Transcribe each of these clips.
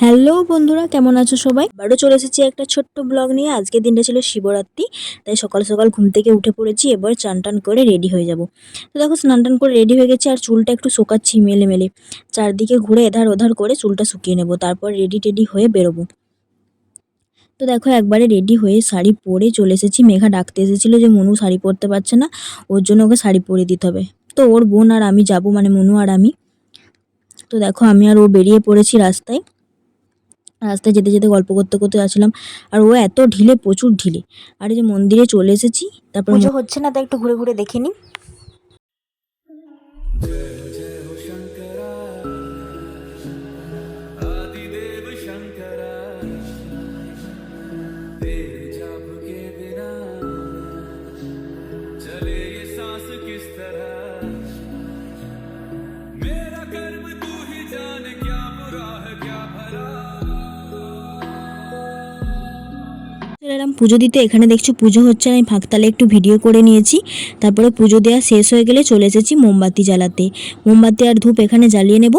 Hello বন্ধুরা, কেমন আছো সবাই? আবারও চলে এসেছি একটা ছোট্ট ব্লগ নিয়ে। আজকের দিনটা ছিল শিবরাত্রি, তাই সকাল সকাল ঘুম থেকে উঠে পড়েছি, এবার চান টান করে রেডি হয়ে যাব। তো দেখো, স্নান টান করে রেডি হয়ে গেছি, আর চুলটা একটু শোকাচ্ছি মেলে মেলে চারদিকে ঘুরে এধার ওধার করে চুলটা শুকিয়ে নেব, তারপর রেডি টেডি হয়ে বেরোবো। তো দেখো, একবারে রেডি হয়ে শাড়ি পরে চলে এসেছি। মেঘা ডাকতে এসেছিল যে, মনু শাড়ি পরতে পারছে না, ওর জন্য ওকে শাড়ি পরে দিতে হবে। তো ওর বোন আর আমি যাব মানে মনু আর আমি। তো দেখো, আমি আর ও বেরিয়ে পড়েছি রাস্তায়। রাস্তায় যেতে যেতে গল্প করতে করতে যাচ্ছিলাম আর ও এত ঢিলে প্রচুর ঢিলে আর এই যে মন্দিরে চলে এসেছি তারপর পুজো হচ্ছে না তাই একটু ঘুরে ঘুরে দেখে নিই आदिदेव शंकरा तेरे जाप के बिना चले ये सांस किस तरह চলে এলাম পুজো দিতে এখানে দেখছি পুজো হচ্ছে আমি ফাঁকতালে একটু ভিডিও করে নিয়েছি। তারপরে পুজো দেওয়া শেষ হয়ে গেলে চলে এসেছি মোমবাতি জ্বালাতে। মোমবাতি আর ধূপ এখানে জ্বালিয়ে নেব।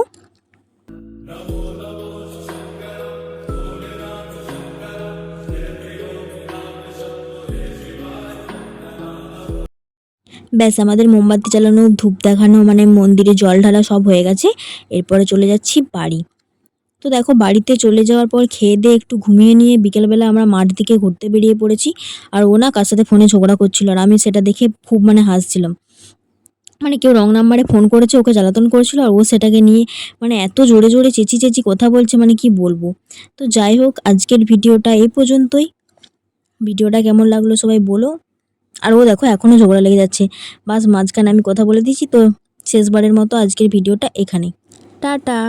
ব্যাস, আমাদের মোমবাতি জ্বালানো, ধূপ দেখানো মানে মন্দিরে জল ঢালা সব হয়ে গেছে। এরপরে চলে যাচ্ছি বাড়ি। তো দেখো বাড়িতে চলে যাওয়ার পর খেয়ে দিয়ে একটু ঘুমিয়ে নিয়ে বিকেলবেলা আমরা মাঠ দিকে ঘুরতে বেরিয়ে পড়েছি। আর ও না কার সাথে ফোনে ঝগড়া করছিল আর আমি সেটা দেখে খুব মানে হাসছিলাম। মানে কেউ রং নাম্বারে ফোন করেছে, ওকে জ্বালাতন করেছিল আর ও সেটাকে নিয়ে মানে এত জোরে জোরে চেঁচি চেঁচি কথা বলছে মানে কি বলব। তো যাই হোক, আজকের ভিডিওটা এই পর্যন্তই। ভিডিওটা কেমন লাগল সবাই বলো। আর ও দেখো এখনও ঝগড়া লেগে যাচ্ছে। বাস মাঝখানে আমি কথা বলে দিয়েছি, তো শেষবারের মতো আজকের ভিডিওটা এখানে টাটা।